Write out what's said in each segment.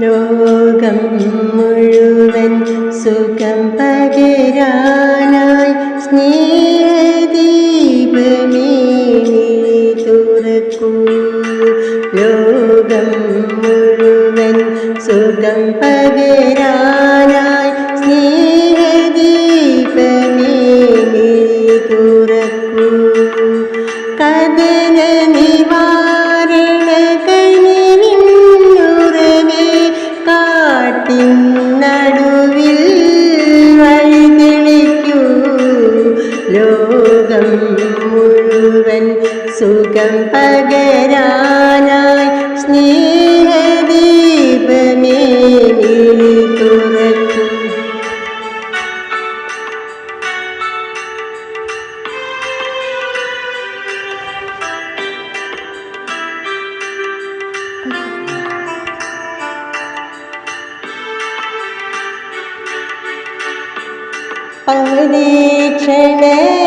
ലോകം മുഴുവൻ സുഖം പകരാനായി സ്നേഹദീപമേ നീ തുറക്കൂ ലോകം മുഴുവൻ സുഖം പകരാനായി സ്നേഹദീപമേ നീ തുറക്കൂ കഥന പരീക്ഷണത്തിൻ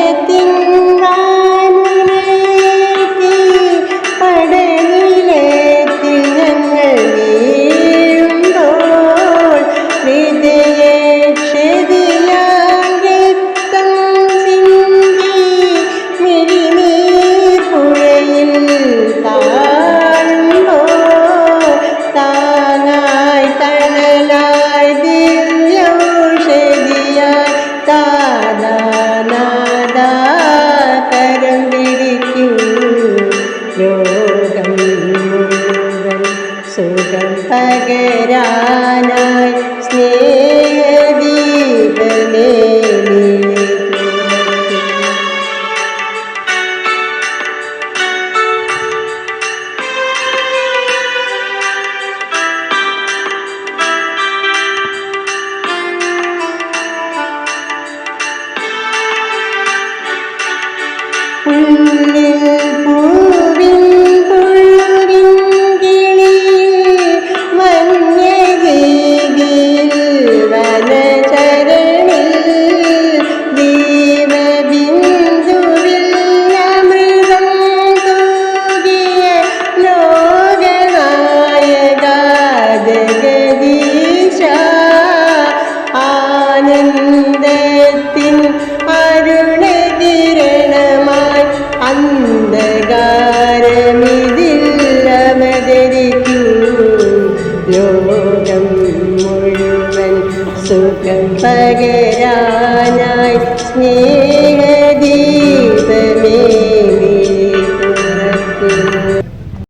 സുഖം പകരാനായി സ്നേഹ രക്ഷകരാനായി നീ